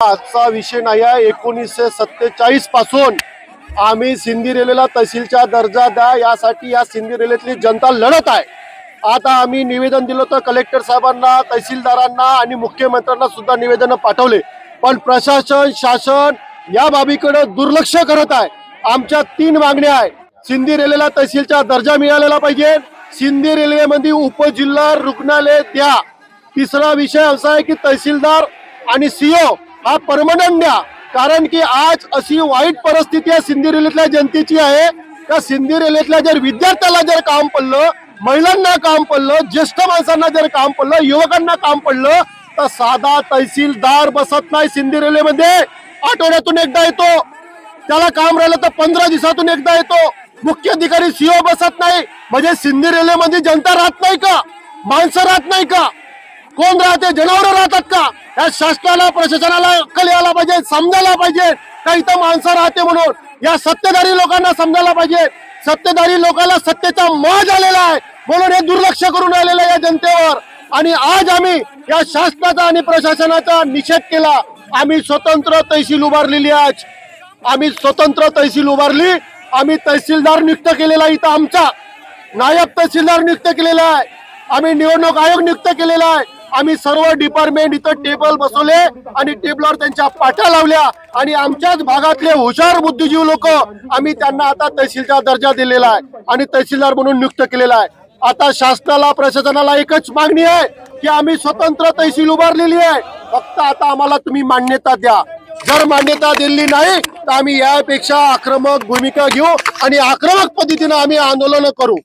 आजचा विषय नाही आहे. एकोणीसशे सत्तेचाळीसपासून आम्ही सिंधी रेल्वेला तहसीलचा दर्जा द्या. यासाठी या सिंधी रेल्वेतली जनता लढत आहे. आता आम्ही निवेदन दिलं होतं कलेक्टर साहेबांना तहसीलदारांना आणि मुख्यमंत्र्यांना सुद्धा निवेदन पाठवले. पण प्रशासन शासन या बाबीकडे दुर्लक्ष करत आहे. आमच्या तीन मागण्या आहे सिंधी रेल्वेला तहसीलचा दर्जा मिळालेला पाहिजे. सिंधी रेल्वेमध्ये उपजिल्हा रुग्णालय द्या. तिसरा विषय असा आहे की तहसीलदार आणि सीओ हा परमनंट द्या कारण की आज अशी वाईट परिस्थिती या सिंधी रेल्वेतल्या जनतेची आहे. त्या सिंधी रेल्वेतल्या जर विद्यार्थ्याला जर काम पडलं महिलांना काम पडलं ज्येष्ठ माणसांना जर काम पडलं युवकांना काम पडलं तर साधा तहसीलदार बसत नाही सिंधी रेल्वेमध्ये. आठवड्यातून एकदा येतो. त्याला काम राहिलं तर पंधरा दिवसातून एकदा येतो. मुख्य अधिकारी सीओ बसत नाही. म्हणजे सिंधी रेल्वेमध्ये जनता राहत नाही का? माणसं राहत नाही का? कोण राहते जनावर राहतात का? या शासनाला प्रशासनाला अक्कल यायला पाहिजे समजायला पाहिजे. का इथं माणसं राहते म्हणून. या सत्तेधारी लोकांना समजायला पाहिजे. सत्तेधारी लोकांना सत्तेचा मज आलेला आहे. म्हणून हे दुर्लक्ष करून राहिलेलं आहे या जनतेवर. आणि आज आम्ही या शासनाचा आणि प्रशासनाचा निषेध केला. आम्ही स्वतंत्र तहसील उभारलेली आज. आम्ही स्वतंत्र तहसील उभारली. आम्ही तहसीलदार नियुक्त केलेला इथं आमचा. नायब तहसीलदार नियुक्त केलेला आहे. आम्ही निवडणूक आयोग नियुक्त केलेला आहे. आम्ही सर्व डिपार्टमेंट इथं टेबल बसवले आणि टेबलवर त्यांच्या पाट्या लावल्या. आणि आमच्याच भागातले हुशार बुद्धिजीव लोक आम्ही त्यांना आता तहसीलदार दर्जा दिलेला आहे आणि तहसीलदार म्हणून नियुक्त केलेला आहे. आता शासनाला प्रशासनाला एकच मागणी आहे की आम्ही स्वतंत्र तहसील उभारलेली आहे. फक्त आता आम्हाला तुम्ही मान्यता द्या. जर मान्यता दिली नाही तर आम्ही यापेक्षा आक्रमक भूमिका घेऊ आणि आक्रमक पद्धतीनं आम्ही आंदोलन करू.